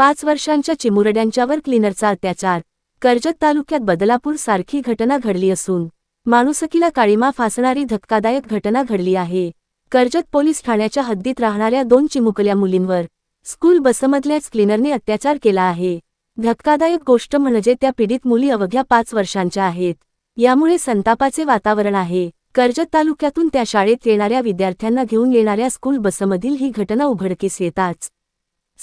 पाच वर्षांच्या चिमुरड्यांच्यावर क्लिनरचा अत्याचार. कर्जत तालुक्यात बदलापूर सारखी घटना घडली असून माणुसकीला काळीमा फासणारी धक्कादायक घटना घडली आहे. कर्जत पोलीस ठाण्याच्या हद्दीत राहणाऱ्या दोन चिमुकल्या मुलींवर स्कूल बसमधल्याच क्लिनरने अत्याचार केला आहे. धक्कादायक गोष्ट म्हणजे त्या पीडित मुली अवघ्या पाच वर्षांच्या आहेत. यामुळे संतापाचे वातावरण आहे. कर्जत तालुक्यातून त्या शाळेत येणाऱ्या विद्यार्थ्यांना घेऊन येणाऱ्या स्कूल बसमधील ही घटना उघडकीस येताच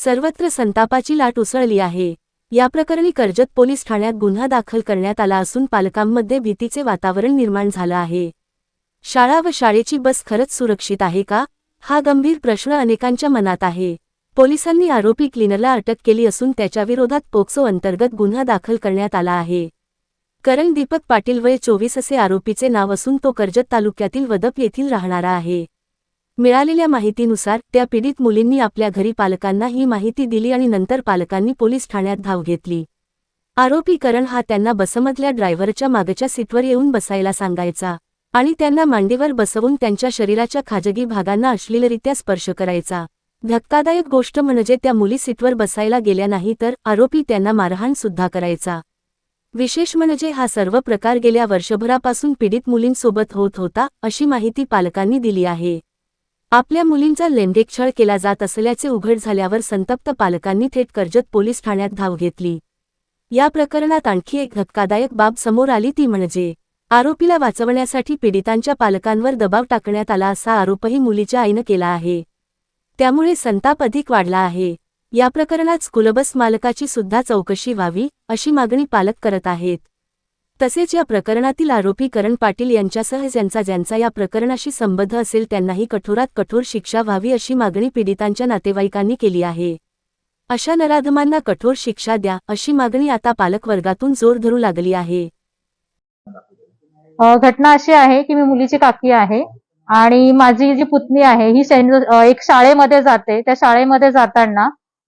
सर्वत्र संतापाची लाट उसळली आहे. या प्रकरणी कर्जत पोलीस ठाण्यात गुन्हा दाखल करण्यात आला असून पालकांमध्ये भीतीचे वातावरण निर्माण झालं आहे. शाळा व शाळेची बस खरंच सुरक्षित आहे का? हा गंभीर प्रश्न अनेकांच्या मनात आहे. पोलिसांनी आरोपी क्लिनरला अटक केली असून त्याच्याविरोधात पोक्सो अंतर्गत गुन्हा दाखल करण्यात आला आहे. करण दीपक पाटील वय चोवीस असे आरोपीचे नाव असून तो कर्जत तालुक्यातील वदप येथील राहणारा आहे. मिळालेल्या माहितीनुसार त्या पीडित मुलींनी आपल्या घरी पालकांना ही माहिती दिली आणि नंतर पालकांनी पोलीस ठाण्यात धाव घेतली. आरोपी करण हा त्यांना बसमधल्या ड्रायव्हरच्या मागच्या सीटवर येऊन बसायला सांगायचा आणि त्यांना मांडीवर बसवून त्यांच्या शरीराच्या खाजगी भागांना अश्लीलरित्या स्पर्श करायचा. धक्कादायक गोष्ट म्हणजे त्या मुली सीटवर बसायला गेल्या नाही तर आरोपी त्यांना मारहाण सुद्धा करायचा. विशेष म्हणजे हा सर्व प्रकार गेल्या वर्षभरापासून पीडित मुलींसोबत होत होता अशी माहिती पालकांनी दिली आहे. आपल्या मुलींचा लैंगिक छळ केला जात असल्याचे उघड झाल्यावर संतप्त पालकांनी थेट कर्जत पोलीस ठाण्यात धाव घेतली. या प्रकरणात आणखी एक धक्कादायक बाब समोर आली ती म्हणजे आरोपीला वाचवण्यासाठी पीडितांच्या पालकांवर दबाव टाकण्यात आला असा आरोपही मुलीच्या आईनं केला आहे. त्यामुळे संताप अधिक वाढला आहे. या प्रकरणात स्कूलबस मालकाची सुद्धा चौकशी व्हावी अशी मागणी पालक करत आहेत. तसेच या प्रकरणातील आरोपी करण पाटील यांच्यासह ज्यांचा ज्यांचा या प्रकरणाशी संबंध असेल त्यांनाही कठोरात कठोर शिक्षा व्हावी अशी मागणी पीडितांच्या नातेवाईकांनी केली आहे. अशा नराधमांना कठोर शिक्षा द्या अशी मागणी आता पालकवर्गातून जोर धरू लागली आहे. घटना अशी आहे की मी मुलीची काकी आहे आणि माझी जी पुतणी आहे ही एक शाळेमध्ये जाते. त्या शाळेमध्ये जाताना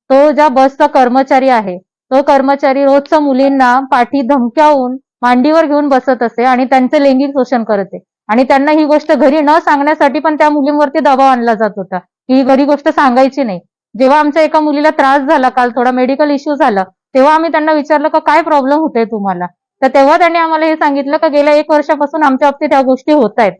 तो ज्या बसचा कर्मचारी आहे तो कर्मचारी रोजच्या मुलींना पाठी धमक्यावून मांडीवर घेऊन बसत असे आणि त्यांचे लैंगिक शोषण करते आणि त्यांना ही गोष्ट घरी न सांगण्यासाठी पण त्या मुलींवरती दबाव आणला जात होता. की ही घरी गोष्ट सांगायची नाही. जेव्हा आमच्या एका मुलीला त्रास झाला काल थोडा मेडिकल इश्यू झाला तेव्हा आम्ही त्यांना विचारलं का काय प्रॉब्लेम होतोय तुम्हाला? तर तेव्हा त्यांनी आम्हाला हे सांगितलं का गेल्या एक वर्षापासून आमच्या बाबतीत ह्या गोष्टी होत आहेत.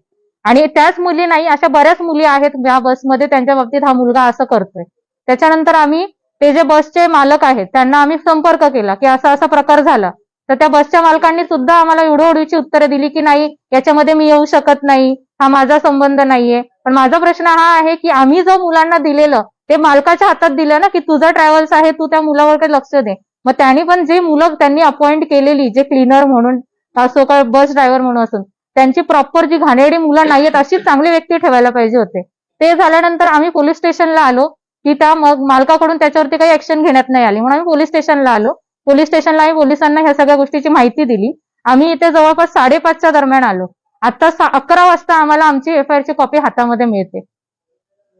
आणि त्याच मुली नाही अशा बऱ्याच मुली आहेत या बसमध्ये त्यांच्या बाबतीत हा मुलगा असं करतोय. त्याच्यानंतर आम्ही ते जे बसचे मालक आहेत त्यांना आम्ही संपर्क केला की असा असा प्रकार झाला. तर त्या बसच्या मालकांनी सुद्धा आम्हाला उडवडीची उत्तरं दिली की नाही याच्यामध्ये मी येऊ शकत नाही हा माझा संबंध नाहीये. पण माझा प्रश्न हा आहे की आम्ही जो मुलांना दिलेलं ते मालकाच्या हातात दिलं ना की तुझं ट्रॅव्हल्स आहे तू त्या मुलावर काही लक्ष दे. मग त्यांनी पण जे मुलं त्यांनी अपॉइंट केलेली जे क्लीनर म्हणून असो का बस ड्रायव्हर म्हणून असून त्यांची प्रॉपर जी घाणेरडी मुलं नाहीयेत अशी चांगली व्यक्ती ठेवायला पाहिजे होते. ते झाल्यानंतर आम्ही पोलीस स्टेशनला आलो की त्या मग मालकाकडून त्याच्यावरती काही ऍक्शन घेण्यात नाही आली म्हणून आम्ही पोलीस स्टेशनला आलो. पोलीस स्टेशनला आम्ही पोलिसांना ह्या सगळ्या गोष्टीची माहिती दिली. आम्ही इथे जवळपास साडेपाचच्या दरम्यान आलो. आता अकरा वाजता आम्हाला आमची एफ आय ची कॉपी हातामध्ये मिळते.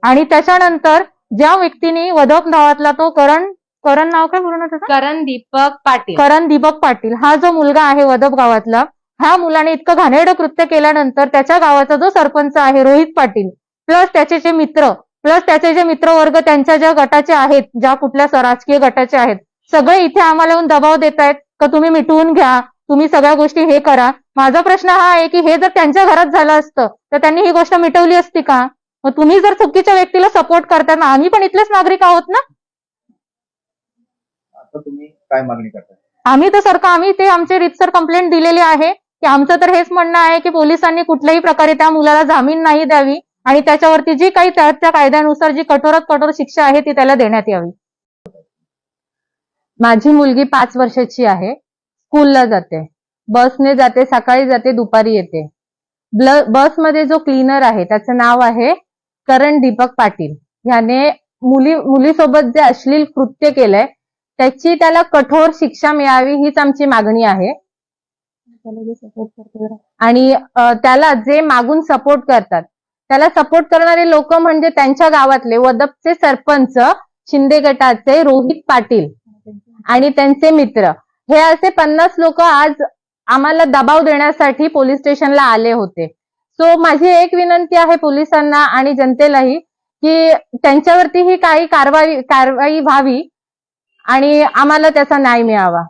आणि त्याच्यानंतर ज्या व्यक्तीने वदक गावातला तो करण करण नाव काय पूर्ण त्याचं? करण दीपक पाटील. करण दीपक पाटील. हा जो मुलगा आहे वदप गावातला ह्या मुलाने इतकं घाणेरडं कृत्य केल्यानंतर त्याच्या गावाचा जो सरपंच आहे रोहित पाटील प्लस त्याचे जे मित्र प्लस त्याचे जे मित्रवर्ग त्यांच्या ज्या गटाचे आहेत ज्या कुठल्या राजकीय गटाचे आहेत सगळे इथे आम्हाला येऊन दबाव देत आहेत का तुम्ही मिटवून घ्या तुम्ही सगळ्या गोष्टी हे करा. माझा प्रश्न हा आहे की हे जर त्यांच्या घरात झालं असतं तर त्यांनी ही गोष्ट मिटवली असती का? मग तुम्ही जर चुकीच्या व्यक्तीला सपोर्ट करता ना आम्ही पण इथलेच नागरिक आहोत ना? आता तुम्ही काय मागणी आम्ही तर सरकार आम्ही ते आमचे रितसर कंप्लेंट दिलेली आहे की आमचं तर हेच म्हणणं आहे की पोलिसांनी कुठल्याही प्रकारे त्या मुलाला जामीन नाही द्यावी आणि त्याच्यावरती जी काही त्या कायद्यानुसार जी कठोरात कठोर शिक्षा आहे ती त्याला देण्यात यावी. माझी मुलगी पाच वर्षाची आहे. स्कूलला जाते. बसने जाते सकाळी जाते दुपारी येते. बसमध्ये जो क्लीनर आहे त्याचं नाव आहे करण दीपक पाटील. याने मुली मुलीसोबत जे अश्लील कृत्य केलंय त्याची त्याला कठोर शिक्षा मिळावी हीच आमची मागणी आहे. आणि त्याला जे मागून सपोर्ट करतात त्याला सपोर्ट करणारे लोक म्हणजे त्यांच्या गावातले वदपचे सरपंच शिंदे गटाचे रोहित पाटील. आणि त्यांचे मित्र. हे असे पन्नास लोक आज आम्हाला दबाव देण्यासाठी पोलीस स्टेशनला आले होते. सो माझी एक विनंती आहे पोलिसांना आणि जनतेलाही की त्यांच्यावरती ही काही कारवाई कारवाई व्हावी आणि आम्हाला त्याचा न्याय मिळावा.